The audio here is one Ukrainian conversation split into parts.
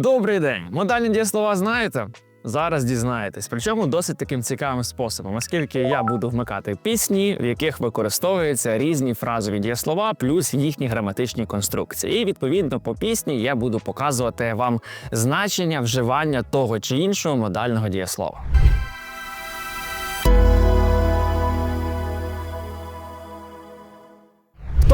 Добрий день! Модальні дієслова знаєте? Зараз дізнаєтесь, причому досить таким цікавим способом, оскільки я буду вмикати пісні, в яких використовуються різні фразові дієслова, плюс їхні граматичні конструкції. І відповідно по пісні я буду показувати вам значення вживання того чи іншого модального дієслова.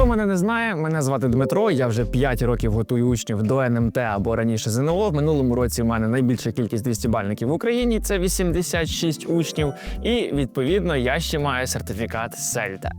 Мене не знає, мене звати Дмитро. Я вже 5 років готую учнів до НМТ або раніше ЗНО. В минулому році в мене найбільша кількість 200 бальників в Україні це 86 учнів. І відповідно я ще маю сертифікат СЕЛЬТА.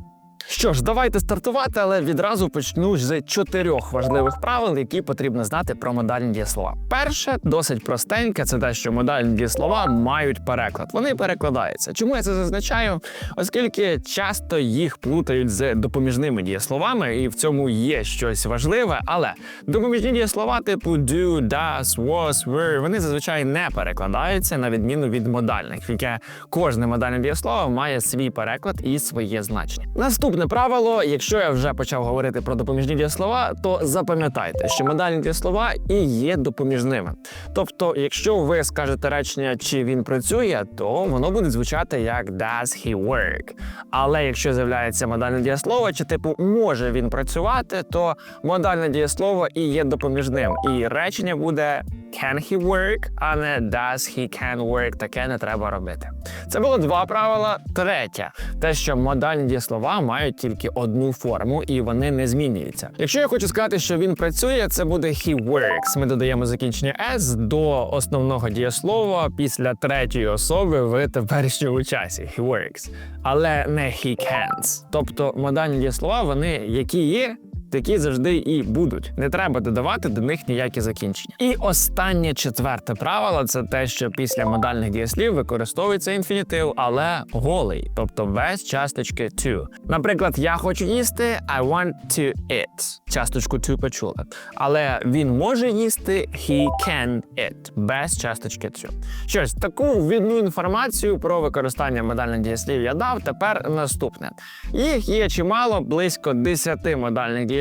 Що ж, давайте стартувати, але відразу почну з чотирьох важливих правил, які потрібно знати про модальні дієслова. Перше, досить простеньке, це те, що модальні дієслова мають переклад. Вони перекладаються. Чому я це зазначаю? Оскільки часто їх плутають з допоміжними дієсловами, і в цьому є щось важливе. Але допоміжні дієслова типу do, does, was, were, вони зазвичай не перекладаються на відміну від модальних, яке кожне модальне дієслово має свій переклад і своє значення. Наступне правило: якщо я вже почав говорити про допоміжні дієслова, то запам'ятайте, що модальні дієслова і є допоміжними. Тобто, якщо ви скажете речення, чи він працює, то воно буде звучати як does he work. Але якщо з'являється модальне дієслово, чи типу може він працювати, то модальне дієслово і є допоміжним. І речення буде can he work, а не does he can work. Таке не треба робити. Це було два правила. Третє, те, що модальні дієслова мають тільки одну форму і вони не змінюються. Якщо я хочу сказати, що він працює, це буде he works. Ми додаємо закінчення s до основного дієслова після третьої особи в теперішньому часі. He works. Але не he can's. Тобто модальні дієслова, вони які є, такі завжди і будуть. Не треба додавати до них ніякі закінчення. І останнє четверте правило це те, що після модальних дієслів використовується інфінітив, але голий, тобто без часточки to. Наприклад, я хочу їсти, I want to eat. Часточку to почули. Але він може їсти, he can eat. без часточки to. Щось таку відну інформацію про використання модальних дієслів я дав. Тепер наступне. Їх є чимало, близько 10 модальних дієслів,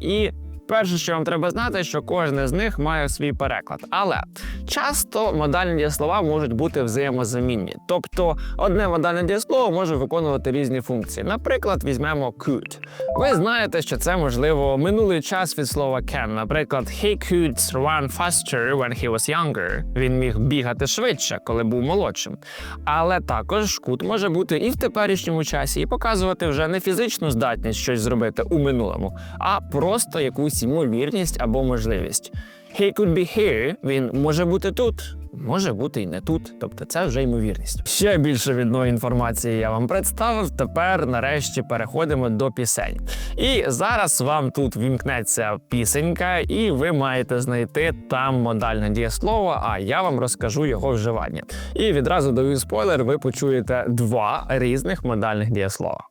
і перше, що вам треба знати, що кожне з них має свій переклад. Але часто модальні дієслова можуть бути взаємозамінні. Тобто одне модальне дієслово може виконувати різні функції. Наприклад, візьмемо could. Ви знаєте, що це можливо минулий час від слова can. Наприклад, he could run faster when he was younger. Він міг бігати швидше, коли був молодшим. Але також could може бути і в теперішньому часі, і показувати вже не фізичну здатність щось зробити у минулому, а просто якусь ймовірність або можливість. He could be here, він може бути тут. Може бути і не тут, тобто це вже ймовірність. Ще більше відної інформації я вам представив. Тепер, нарешті, переходимо до пісень. І зараз вам тут вімкнеться пісенька, і ви маєте знайти там модальне дієслово, а я вам розкажу його вживання. І відразу даю спойлер, ви почуєте два різних модальних дієслова.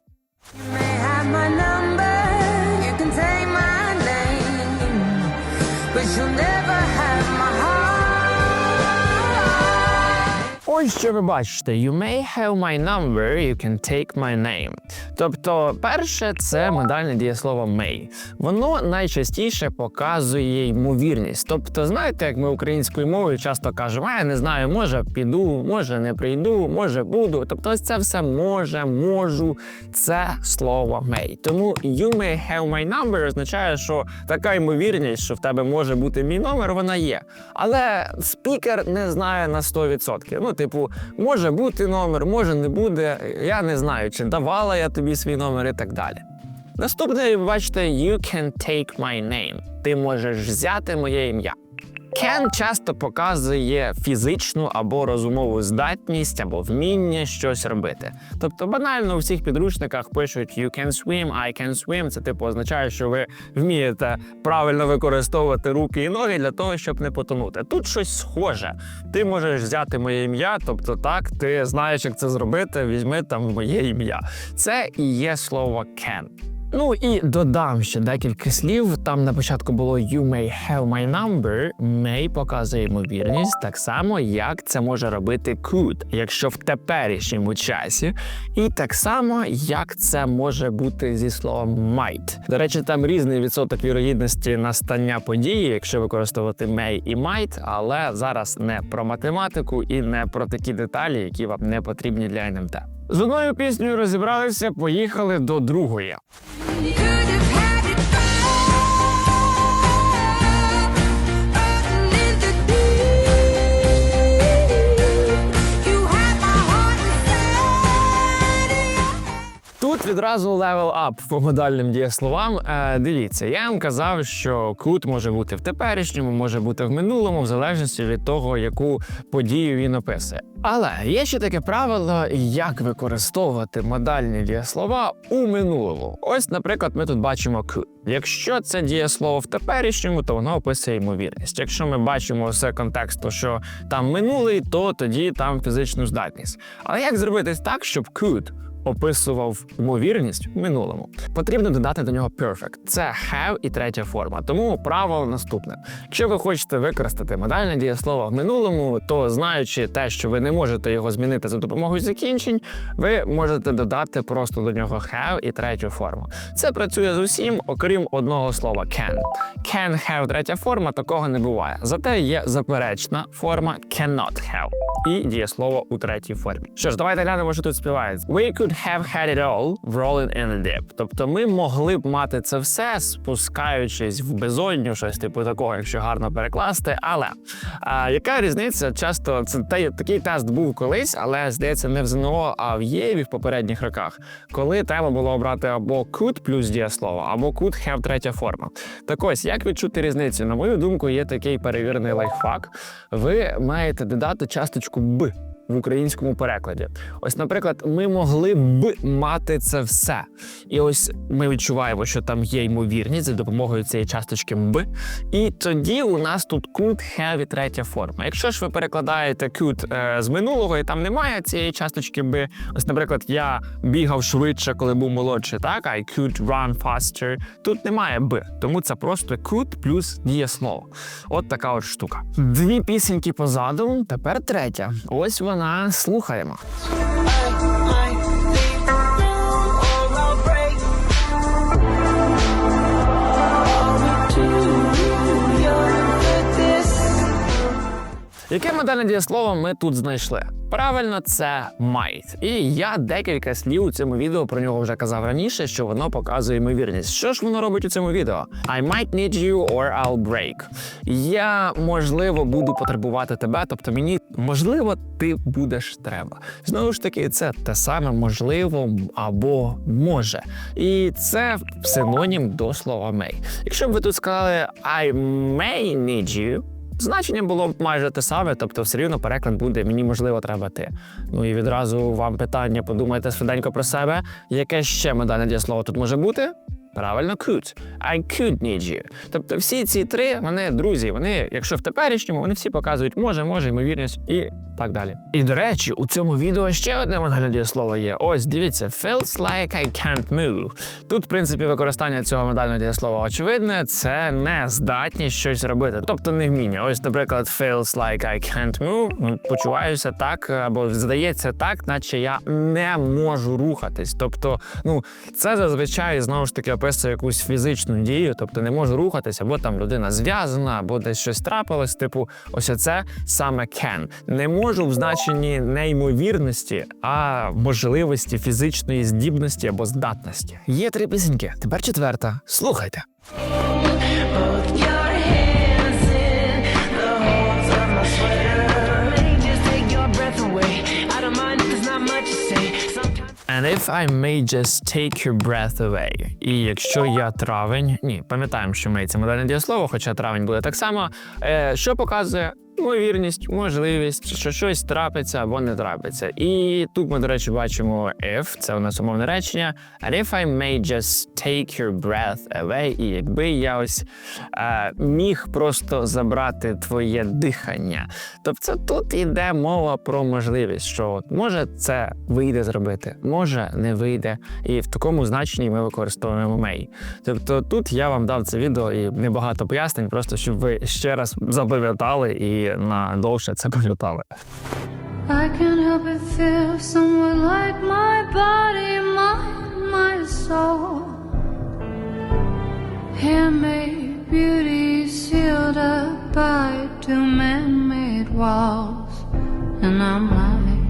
Ось що ви бачите: You may have my number, you can take my name. Тобто, перше це модальне дієслово may. Воно найчастіше показує ймовірність. Тобто, знаєте, як ми українською мовою часто кажемо, я не знаю, може піду, може не прийду, може буду. Тобто, ось це все може, можу. Це слово may. Тому you may have my number означає, що така ймовірність, що в тебе може бути мій номер, вона є. Але спікер не знає на 100%. Ну, типу, може бути номер, може не буде. Я не знаю, чи давала я тобі свій номер і так далі. Наступне, бачите, you can take my name. Ти можеш взяти моє ім'я. Can часто показує фізичну або розумову здатність або вміння щось робити. Тобто банально у всіх підручниках пишуть you can swim, I can swim. Це типу означає, що ви вмієте правильно використовувати руки і ноги для того, щоб не потонути. Тут щось схоже. Ти можеш взяти моє ім'я, тобто так, ти знаєш, як це зробити. Візьми там моє ім'я. Це і є слово can. Ну і додам ще декілька слів. Там на початку було you may have my number. May показує ймовірність, так само як це може робити could, якщо в теперішньому часі, і так само як це може бути зі словом might. До речі, там різний відсоток вірогідності настання події, якщо використовувати may і might, але зараз не про математику і не про такі деталі, які вам не потрібні для НМТ. З одною піснею розібралися, поїхали до другої. Тут відразу level up по модальним дієсловам. Е, дивіться, я вам казав, що could може бути в теперішньому, може бути в минулому, в залежності від того, яку подію він описує. Але є ще таке правило, як використовувати модальні дієслова у минулому. Ось, наприклад, ми тут бачимо could. Якщо це дієслово в теперішньому, то воно описує ймовірність. Якщо ми бачимо з контексту, що там минулий, то тоді там фізичну здатність. Але як зробити так, щоб could описував ймовірність в минулому. Потрібно додати до нього perfect. Це have і третя форма. Тому правило наступне: якщо ви хочете використати модальне дієслово в минулому, то знаючи те, що ви не можете його змінити за допомогою закінчень, ви можете додати просто до нього have і третю форму. Це працює з усім, окрім одного слова can. Can have третя форма такого не буває. Зате є заперечна форма cannot have і дієслово у третій формі. Що ж, давайте глянемо, що тут співається. We could have had it all rolling in the deep. Тобто ми могли б мати це все, спускаючись в безодню, щось типу такого, якщо гарно перекласти. Але а, яка різниця? Часто це те, такий тест був колись, але здається, не в ЗНО, а в ЄВІ в попередніх роках, коли треба було обрати або could плюс дієслово, або could have третя форма. Так ось, як відчути різницю? На мою думку, є такий перевірений лайфхак. Ви маєте додати часточку б. В українському перекладі, ось, наприклад, ми могли б мати це все, і ось ми відчуваємо, що там є ймовірність за допомогою цієї часточки б. І тоді у нас тут could have і третя форма. Якщо ж ви перекладаєте could е, з минулого, і там немає цієї часточки б. Ось, наприклад, я бігав швидше, коли був молодший, так I could run faster. Тут немає б, тому це просто could плюс дієслово. От така от штука. Дві пісеньки позаду, тепер третя. Ось вона слухаємо. Яке модельне дієслово ми тут знайшли? Правильно, це might. І я декілька слів у цьому відео про нього вже казав раніше, що воно показує ймовірність. Що ж воно робить у цьому відео? I might need you or I'll break. Я можливо буду потребувати тебе, тобто мені можливо ти будеш треба. Знову ж таки, це те саме можливо або може. І це синонім до слова may. Якщо б ви тут сказали I may need you, Значення було б майже те саме, тобто все рівно переклад буде мені можливо треба ти. Ну і відразу вам питання, подумайте швиденько про себе. Яке ще медальне дієслово тут може бути? Правильно, could. I could need you. Тобто всі ці три, вони друзі, вони, якщо в теперішньому, вони всі показують може, може, ймовірність і так далі. І до речі, у цьому відео ще одне модальне дієслово є. Ось дивіться, feels like I can't move. Тут, в принципі, використання цього модального дієслова очевидне, це не здатність щось робити, тобто не вміння. Ось, наприклад, feels like I can't move. Почуваюся так, або здається так, наче я не можу рухатись. Тобто, ну це зазвичай знову ж таки описує якусь фізичну дію, тобто не можу рухатись, або там людина зв'язана, або десь щось трапилось. Типу, ось це саме can. Не можу в значенні неймовірності, а можливості фізичної здібності або здатності. Є три пісеньки. Тепер четверта. Слухайте. And if I may just take your breath away. І якщо я травень, ні, пам'ятаємо, що ми це модельне дієслово, хоча травень буде так само. Е, що показує? Ймовірність, можливість, що щось трапиться або не трапиться. І тут ми, до речі, бачимо if, це у нас умовне речення. And if I may just take your breath away, і якби я ось е, міг просто забрати твоє дихання. Тобто тут йде мова про можливість, що от може це вийде зробити, може не вийде. І в такому значенні ми використовуємо may. Тобто тут я вам дав це відео і небагато пояснень, просто щоб ви ще раз запам'ятали і надовше це пам'ятали. I can't help but feel somewhere like my body, mind, my soul. Handmade beauty sealed up by two man-made walls, and I'm lying.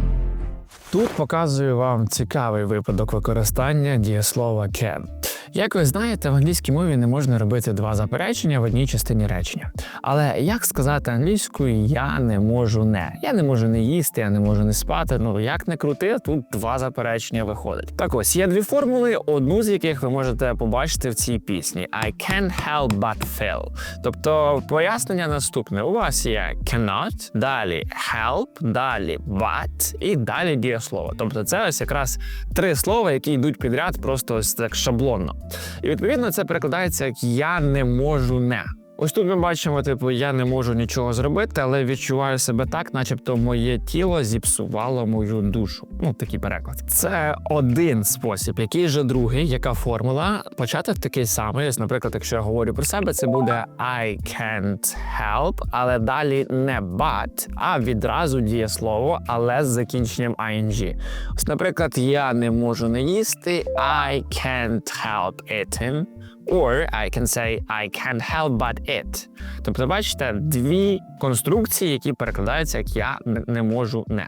Тут показую вам цікавий випадок використання дієслова can. Як ви знаєте, в англійській мові не можна робити два заперечення в одній частині речення. Але як сказати англійською я не можу не. Я не можу не їсти, я не можу не спати. Ну як не крути, тут два заперечення виходить. Так ось є дві формули, одну з яких ви можете побачити в цій пісні: I can't help but feel. Тобто пояснення наступне: у вас є cannot, далі help, далі but і далі дієслово. Тобто, це ось якраз три слова, які йдуть підряд, просто ось так шаблонно. І відповідно це перекладається як я не можу не. Ось тут ми бачимо, типу, я не можу нічого зробити, але відчуваю себе так, начебто моє тіло зіпсувало мою душу. Ну, такий переклад. Це один спосіб. Який же другий, яка формула? Початок такий самий. Наприклад, якщо я говорю про себе, це буде I can't help, але далі не but, а відразу дієслово, але з закінченням ing. Ось, наприклад, я не можу не їсти, I can't help eating. Or I can say I can't help but it. Тобто, бачите, дві конструкції, які перекладаються як я не- можу не.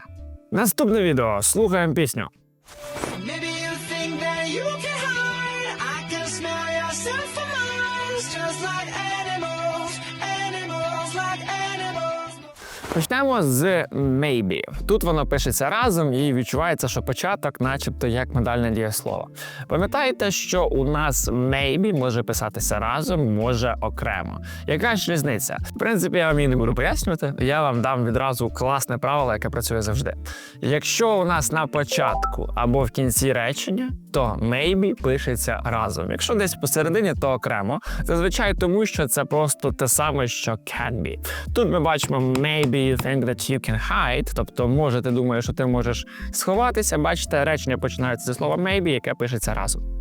Наступне відео. Слухаємо пісню. just you Почнемо з maybe. Тут воно пишеться разом і відчувається, що початок, начебто, як модальне дієслово. Пам'ятаєте, що у нас maybe може писатися разом, може окремо. Яка ж різниця? В принципі, я вам її не буду пояснювати. Я вам дам відразу класне правило, яке працює завжди. Якщо у нас на початку або в кінці речення, то maybe пишеться разом. Якщо десь посередині, то окремо. Зазвичай тому, що це просто те саме, що can be. Тут ми бачимо maybe you think that you can hide, тобто може ти думаєш, що ти можеш сховатися. Бачите, речення починається зі слова maybe, яке пишеться разом.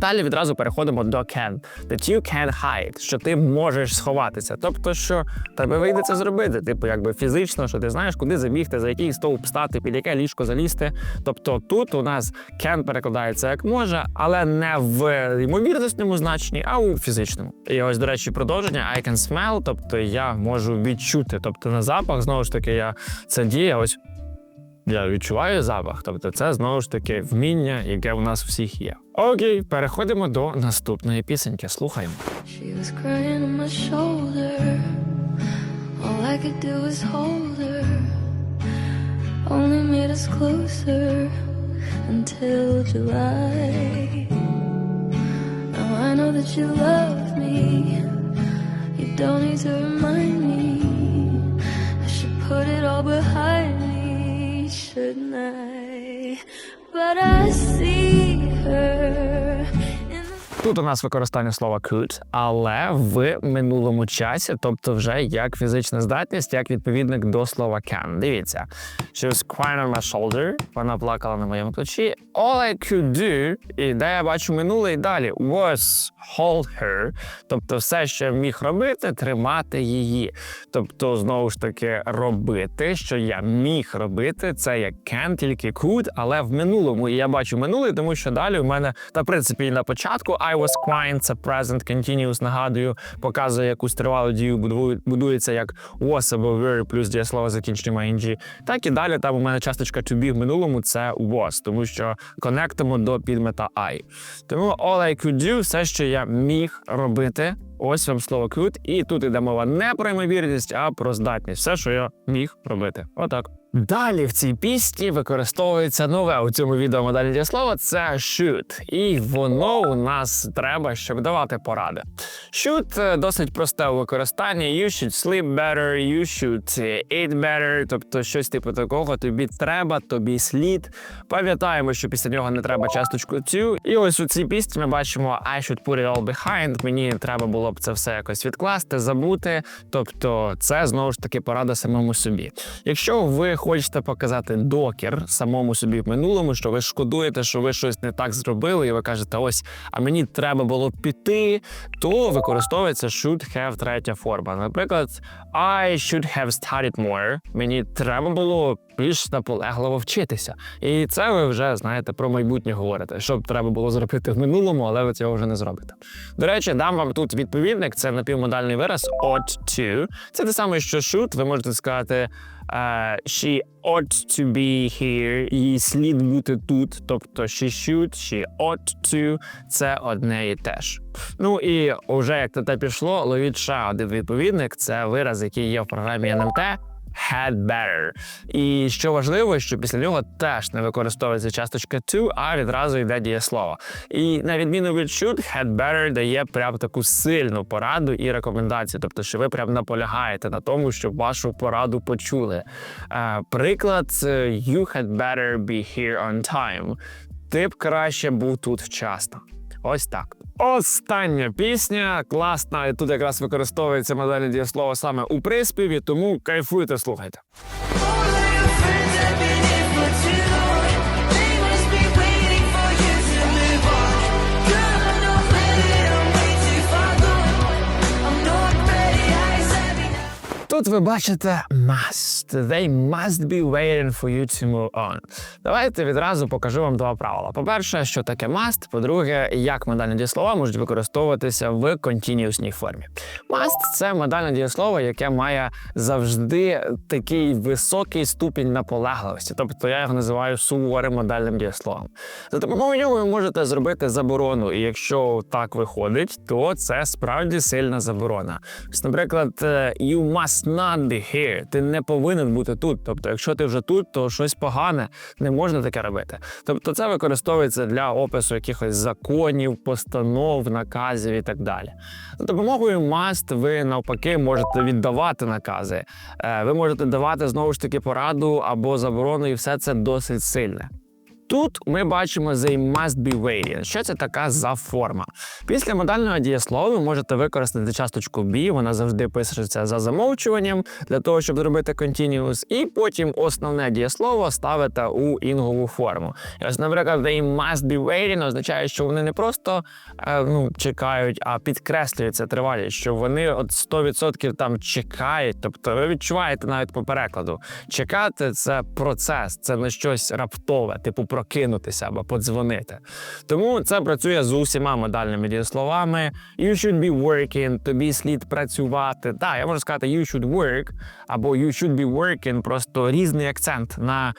Далі відразу переходимо до can. That you can hide, що ти можеш сховатися. Тобто, що тебе вийде це зробити. Типу, якби фізично, що ти знаєш, куди забігти, за який стовп стати, під яке ліжко залізти. Тобто тут у нас can перекладається як може, але не в ймовірностному значенні, а у фізичному. І ось, до речі, продовження I can smell, тобто я можу відчути. Тобто на запах, знову ж таки, я це діє ось. Я відчуваю запах, тобто це знову ж таки вміння, яке у нас всіх є. Окей, переходимо до наступної пісеньки. Слухаємо. She was crying on my shoulder. All I could do was hold her. Only made us closer until July. Now I know that you love me. You don't need to remind me. I should put it all behind me, tonight, but I see her. Тут у нас використання слова could, але в минулому часі, тобто вже як фізична здатність, як відповідник до слова can. Дивіться, she was crying on my shoulder, вона плакала на моєму плечі. All I could do, і де я бачу минуле і далі, was hold her, тобто все, що я міг робити, тримати її. Тобто, знову ж таки, робити, що я міг робити, це як can, тільки could, але в минулому. І я бачу минуле, тому що далі у мене, в принципі, і на початку I was crying, це present continuous, нагадую, показує, яку тривалу дію будує- будується як was або were плюс дієслово з закінченням ing. Так і далі там у мене часточка to be в минулому це was, тому що конектимо до підмета I. Тому all I could do, все, що я міг робити, Ось вам слово could, і тут іде мова не про ймовірність, а про здатність. Все, що я міг робити. Отак. Далі в цій пісні використовується нове у цьому відео модель дієслова це should. І воно у нас треба, щоб давати поради. Should досить просте у використанні. You should sleep better, you should eat better, тобто щось типу такого. Тобі треба, тобі слід. Пам'ятаємо, що після нього не треба часточку цю. І ось у цій пісні ми бачимо I should put it all behind. Мені треба було б це все якось відкласти, забути. Тобто, це знову ж таки порада самому собі. Якщо ви хочете показати докір самому собі в минулому, що ви шкодуєте, що ви щось не так зробили, і ви кажете, ось, а мені треба було піти, то використовується should have третя форма. Наприклад, I should have studied more. Мені треба було більш наполегливо вчитися. І це ви вже знаєте про майбутнє говорите, що б треба було зробити в минулому, але ви цього вже не зробите. До речі, дам вам тут відповідник. Це напівмодальний вираз ought to. Це те саме, що should. Ви можете сказати е, she ought to be here, їй слід бути тут. Тобто she should, she ought to. Це одне і те ж. Ну і вже як те пішло, ловіть ще один відповідник. Це вираз, який є в програмі НМТ. Had better. І що важливо, що після нього теж не використовується часточка to, а відразу йде дієслово. І на відміну від should, had better дає прям таку сильну пораду і рекомендацію. Тобто, що ви прям наполягаєте на тому, щоб вашу пораду почули. Е, приклад е, you had better be here on time. Ти б краще був тут вчасно. Ось так. Остання пісня класна, і тут якраз використовується модельне дієслово саме у приспіві, тому кайфуйте, слухайте. Тут ви бачите must. They must be waiting for you to move on. Давайте відразу покажу вам два правила. По-перше, що таке must. По-друге, як модальні дієслова можуть використовуватися в континіусній формі. Must – це модальне дієслово, яке має завжди такий високий ступінь наполегливості. Тобто я його називаю суворим модальним дієсловом. За допомогою нього ви можете зробити заборону, і якщо так виходить, то це справді сильна заборона. Наприклад, е, you must not be here. Ти не повинен бути тут. Тобто, якщо ти вже тут, то щось погане не можна таке робити. Тобто, це використовується для опису якихось законів, постанов, наказів і так далі. За допомогою must ви навпаки можете віддавати накази. Е, Ви можете давати знову ж таки пораду або заборону, і все це досить сильне. Тут ми бачимо they must be waiting. Що це така за форма? Після модального дієслова ви можете використати часточку be, вона завжди пишеться за замовчуванням для того, щоб зробити continuous, і потім основне дієслово ставите у інгову форму. І ось, наприклад, they must be waiting означає, що вони не просто е, ну, чекають, а підкреслюється тривалість, що вони от 100% там чекають. Тобто ви відчуваєте навіть по перекладу. Чекати це процес, це не щось раптове, типу прокинутися або подзвонити. Тому це працює з усіма модальними дієсловами. You should be working, тобі слід працювати. Так, я можу сказати you should work або you should be working, просто різний акцент на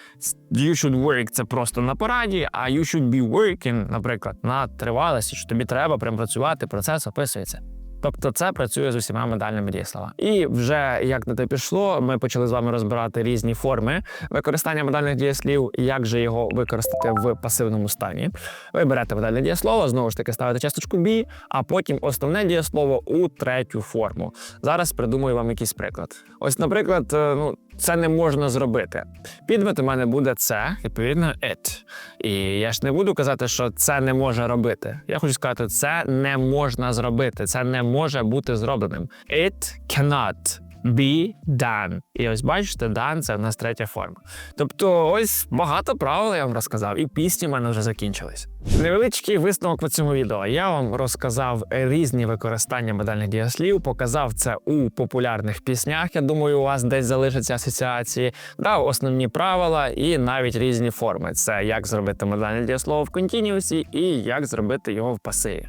you should work це просто на пораді, а you should be working, наприклад, на тривалості, що тобі треба прям працювати, процес описується. Тобто це працює з усіма медальними дієслова. І вже як на те пішло, ми почали з вами розбирати різні форми використання медальних дієслів, як же його використати в пасивному стані. Ви берете медальне дієслово, знову ж таки ставите часточку бій, а потім основне дієслово у третю форму. Зараз придумаю вам якийсь приклад. Ось, наприклад, е, ну. Це не можна зробити. Підмет у мене буде це, відповідно, it. І я ж не буду казати, що це не може робити. Я хочу сказати, це не можна зробити, це не може бути зробленим. It cannot be done. І ось бачите, done – це в нас третя форма. Тобто, ось багато правил я вам розказав, і пісні в мене вже закінчились. Невеличкий висновок по цьому відео. Я вам розказав різні використання модальних дієслів, показав це у популярних піснях. Я думаю, у вас десь залишаться асоціації, дав основні правила і навіть різні форми. Це як зробити модальне дієслово в континіусі і як зробити його в пасиві.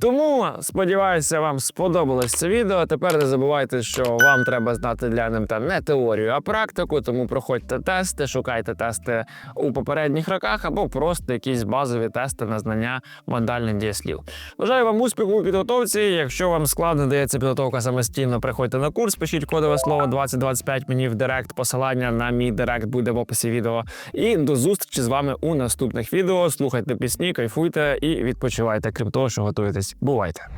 Тому сподіваюся, вам сподобалось це відео. Тепер не забувайте, що вам треба знати для НМТ не теорію, а практику. Тому проходьте тести, шукайте тести у попередніх роках або просто якісь базові тести на знання модальних дієслів. Бажаю вам успіху у підготовці. Якщо вам складно дається підготовка самостійно, приходьте на курс, пишіть кодове слово 2025 мені в директ. Посилання на мій директ буде в описі відео. І до зустрічі з вами у наступних відео. Слухайте пісні, кайфуйте і відпочивайте. Крім того, що готуєтесь. Бувайте!